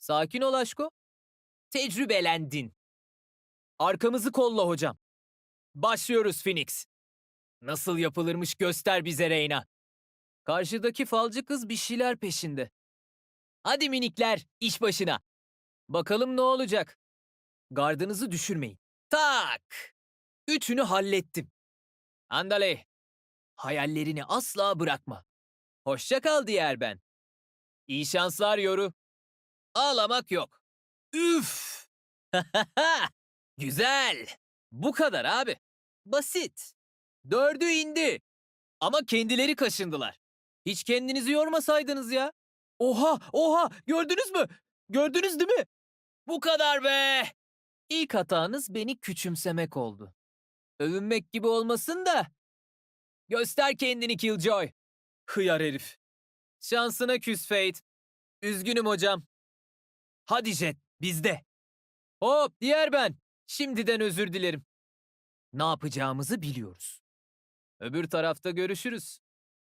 Sakin ol aşko. Tecrübelendin. Arkamızı kolla hocam. Başlıyoruz Phoenix. Nasıl yapılırmış göster bize Reyna. Karşıdaki falcı kız bir şeyler peşinde. Hadi minikler, iş başına. Bakalım ne olacak. Gardınızı düşürmeyin. Tak! Üçünü hallettim. Andale. Hayallerini asla bırakma. Hoşça kal diğer ben. İyi şanslar yoru. Ağlamak yok. Üf! Güzel. Bu kadar abi. Basit. Dördü indi. Ama kendileri kaşındılar. Hiç kendinizi yormasaydınız ya. Oha, oha, gördünüz mü? Gördünüz değil mi? Bu kadar be. İlk hatanız beni küçümsemek oldu. Övünmek gibi olmasın da. Göster kendini Killjoy. Hıyar herif. Şansına küs Fate. Üzgünüm hocam. Hadi Jet, bizde. Hop, diğer ben. Şimdiden özür dilerim. Ne yapacağımızı biliyoruz. Öbür tarafta görüşürüz.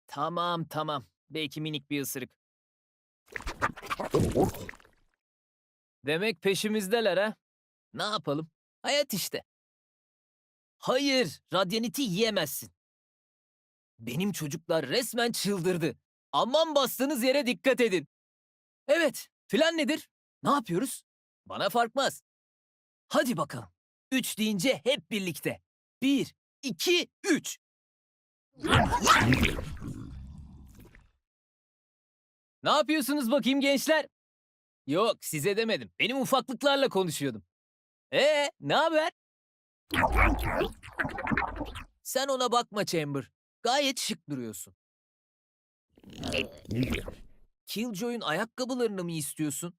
Tamam, tamam. Belki minik bir ısırık. Demek peşimizdeler ha? Ne yapalım? Hayat işte. Hayır, radyaniti yiyemezsin. Benim çocuklar resmen çıldırdı. Aman bastığınız yere dikkat edin. Evet, plan nedir? Ne yapıyoruz? Bana farkmaz. Hadi bakalım. Üç deyince hep birlikte. Bir, iki, üç. Ne yapıyorsunuz bakayım gençler? Yok size demedim. Benim ufaklıklarla konuşuyordum. Ee, ne haber? Sen ona bakma Chamber. Gayet şık duruyorsun. Killjoy'un ayakkabılarını mı istiyorsun?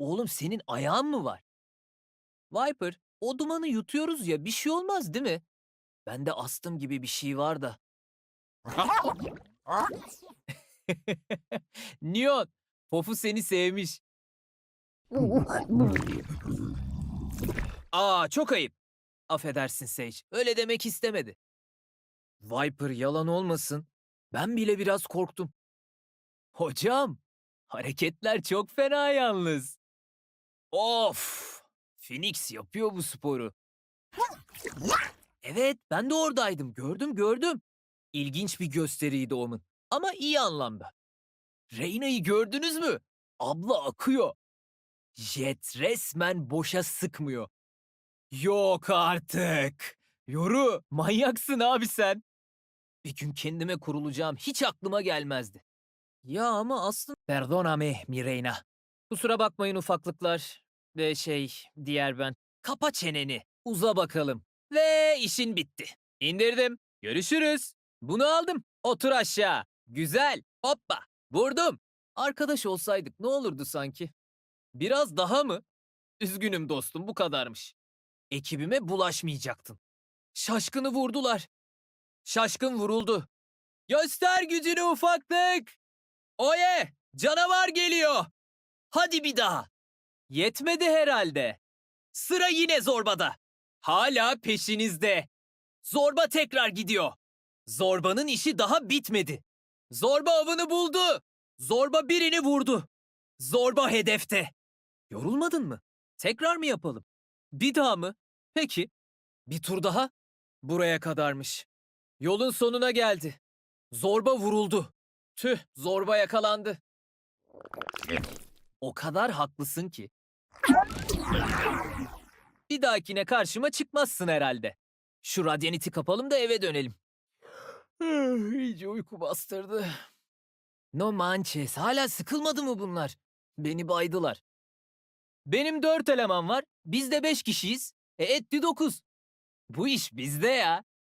Oğlum senin ayağın mı var? Viper, o dumanı yutuyoruz ya bir şey olmaz değil mi? Bende astım gibi bir şey var da. Neon, Pofu seni sevmiş. Aa çok ayıp. Affedersin Sage. Öyle demek istemedi. Viper yalan olmasın. Ben bile biraz korktum. Hocam, hareketler çok fena yalnız. Of! Phoenix yapıyor bu sporu. Evet, ben de oradaydım. Gördüm, gördüm. İlginç bir gösteriydi Omen. Ama iyi anlamda. Reyna'yı gördünüz mü? Abla akıyor. Jet resmen boşa sıkmıyor. Yok artık. Yoru, manyaksın abi sen. Bir gün kendime kurulacağım hiç aklıma gelmezdi. Ya ama aslında... Perdoname mi Reyna. Kusura bakmayın ufaklıklar. Ve şey, diğer ben. Kapa çeneni, uza bakalım. Ve işin bitti. İndirdim. Görüşürüz. Bunu aldım. Otur aşağı. Güzel. Hoppa. Vurdum. Arkadaş olsaydık ne olurdu sanki? Biraz daha mı? Üzgünüm dostum bu kadarmış. Ekibime bulaşmayacaktın. Şaşkını vurdular. Şaşkın vuruldu. Göster gücünü ufaklık. Oye canavar geliyor. Hadi bir daha. Yetmedi herhalde. Sıra yine zorbada. Hala peşinizde. Zorba tekrar gidiyor. Zorbanın işi daha bitmedi. Zorba avını buldu. Zorba birini vurdu. Zorba hedefte. Yorulmadın mı? Tekrar mı yapalım? Bir daha mı? Peki. Bir tur daha? Buraya kadarmış. Yolun sonuna geldi. Zorba vuruldu. Tüh, zorba yakalandı. O kadar haklısın ki. Bir dahakine karşıma çıkmazsın herhalde. Şu radyaniti kapalım da eve dönelim. İyice uyku bastırdı. No manches, hala sıkılmadı mı bunlar? Beni baydılar. Benim dört eleman var, biz de beş kişiyiz. E etti dokuz. Bu iş bizde ya.